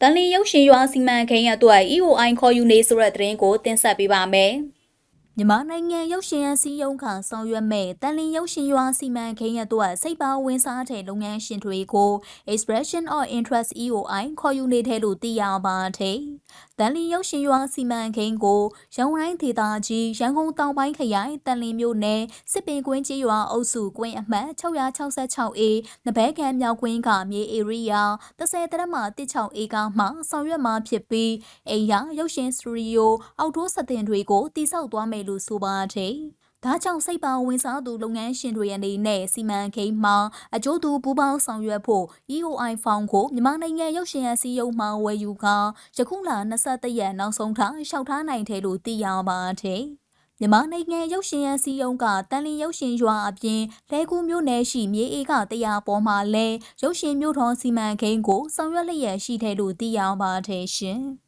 တန်လီရုပ်ရှင်ရွာစီမံကိန်းအတွက် EOI ခေါ်ယူနေဆိုတဲ့သတင်းကိုတင်ဆက်ပေးပါမယ်။မြန်မာနိုင်ငံရုပ်ရှင်အစည်းအရုံးကဆောင်ရွက်မဲ့တန်လီရုပ်ရှင်ရွာစီမံကိန်းအတွက်စိတ်ပါဝင်စားတဲ့လုပ်ငန်းရှင်တွေကို Expression of Interest EOI ခေါ်ယူနေတယ်လို့သိရပါတယ်။ တန်လီရုပ်ရှင်ရွာစီမံကိန်းကိုရန်ကုန်တိုင်းဒေသကြီးရန်ကုန်တောင်ပိုင်းခရိုင်တန်လီမြို့နယ်စစ်ပင်ကွင်းကျေးရွာအုပ်စုကွင်းအမှတ်666 A နဘဲကန်မြောက်ကွင်းကမြေဧရိယာ30တရမ16ဧကမှာဆောင်ရွက်မှာဖြစ်ပြီးအိမ်ရရုပ်ရှင်စတူဒီယိုအောက်တိုးစတင်တွေကိုတည်ဆောက်သွားမယ်လို့ဆိုပါတယ်။ ဒါကြောင့်စိတ်ပါဝင်စားသူလုပ်ငန်းရှင်တွေအနေနဲ့စီမံကိန်းမှာအကျိုးတူပူးပေါင်းဆောင်ရွက်ဖို့ EOI ဖောင်ကိုမြန်မာနိုင်ငံရုပ်ရှင်အစည်းအရုံးမှဝယ်ယူကယခုလ23ရက်နောက်ဆုံးထားလျှောက်ထားနိုင်တယ်လို့သိရပါတယ်။မြန်မာနိုင်ငံရုပ်ရှင်ရန်စီယုံကတန်လီရုပ်ရှင်ရွာအပြင်လဲကူမြို့နယ်ရှိမြေအေကတရားပေါ်မှာလဲရုပ်ရှင်မြို့တော်စီမံကိန်းကိုဆောင်ရွက်လျက်ရှိတယ်လို့သိရပါတယ်ရှင်။